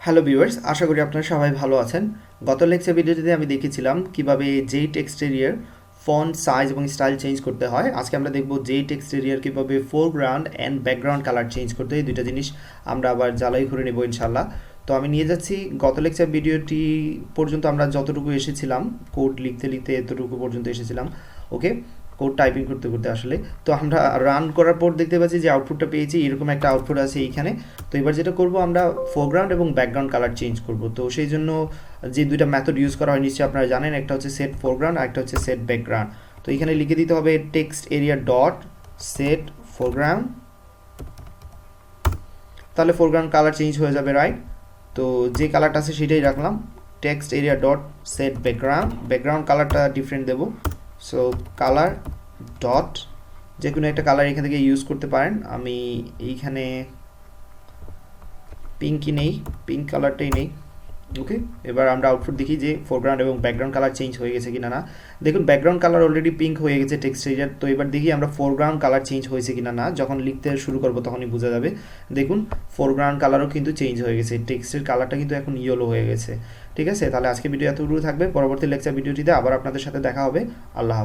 Hello viewers আশা করি আপনারা সবাই ভালো আছেন। গত লেকচার ভিডিওটিতে আমি দেখিয়েছিলাম কীভাবে যেই টেক্সটেরিয়ার ফন্ট সাইজ এবং স্টাইল চেঞ্জ করতে হয়। আজকে আমরা দেখব যেই টেক্সটেরিয়ার কীভাবে foreground and background colour change করতে হয়। এই দুইটা জিনিস আমরা আবার জ্বালাই করে নেব ইনশাল্লাহ তো আমি নিয়ে যাচ্ছি। গত লেকচার ভিডিওটি পর্যন্ত আমরা যতটুকু এসেছিলাম কোড লিখতে লিখতে এতটুকু পর্যন্ত এসেছিলাম। ওকে কোড টাইপিং করতে করতে আসলে। তো আমরা রান করার পর দেখতে পাচ্ছি যে আউটপুটটা পেয়েছি, এরকম একটা আউটপুট আছে এইখানে। তো এবার যেটা করব আমরা ফোরগ্রাউন্ড এবং ব্যাকগ্রাউন্ড কালার চেঞ্জ করব। তো সেই জন্য যে দুইটা মেথড ইউজ করা হয় নিশ্চয়ই আপনারা জানেন, একটা হচ্ছে সেট ফোরগ্রাউন্ড একটা হচ্ছে সেট ব্যাকগ্রাউন্ড তো এখানে লিখে দিতে হবে text area dot set foreground তাহলে ফোরগ্রাউন্ড কালার চেঞ্জ হয়ে যাবে রাইট তো যে কালারটা আছে সেটাই রাখলাম। Text area dot set background background কালারটা ডিফারেন্ট দেবো। সো কালার ডট যে কোনো একটা কালার এখান থেকে ইউজ করতে পারেন। আমি এইখানে পিঙ্কই নেই পিঙ্ক কালারটাই নেই। ওকে এবার আমরা আউটপুট দেখি যে ফোরগ্রাউন্ড এবং ব্যাকগ্রাউন্ড কালার চেঞ্জ হয়ে গেছে কিনা না। দেখুন ব্যাকগ্রাউন্ড কালার অলরেডি পিঙ্ক হয়ে গেছে টেক্সট এরিয়ার তো এবার দেখি আমরা ফোরগ্রাউন্ড কালার চেঞ্জ হয়েছে কিনা না। যখন লিখতে শুরু করব তখনই বোঝা যাবে। দেখুন ফোরগ্রাউন্ড কালারও কিন্তু চেঞ্জ হয়ে গেছে। টেক্সটের কালারটা কিন্তু এখন ইয়েলো হয়ে গেছে। ঠিক আছে? তাহলে আজকে ভিডিও এতটুকু থাকবে। পরবর্তী লেকচার ভিডিওটিতে আবার আপনাদের সাথে দেখা হবে। আল্লাহ।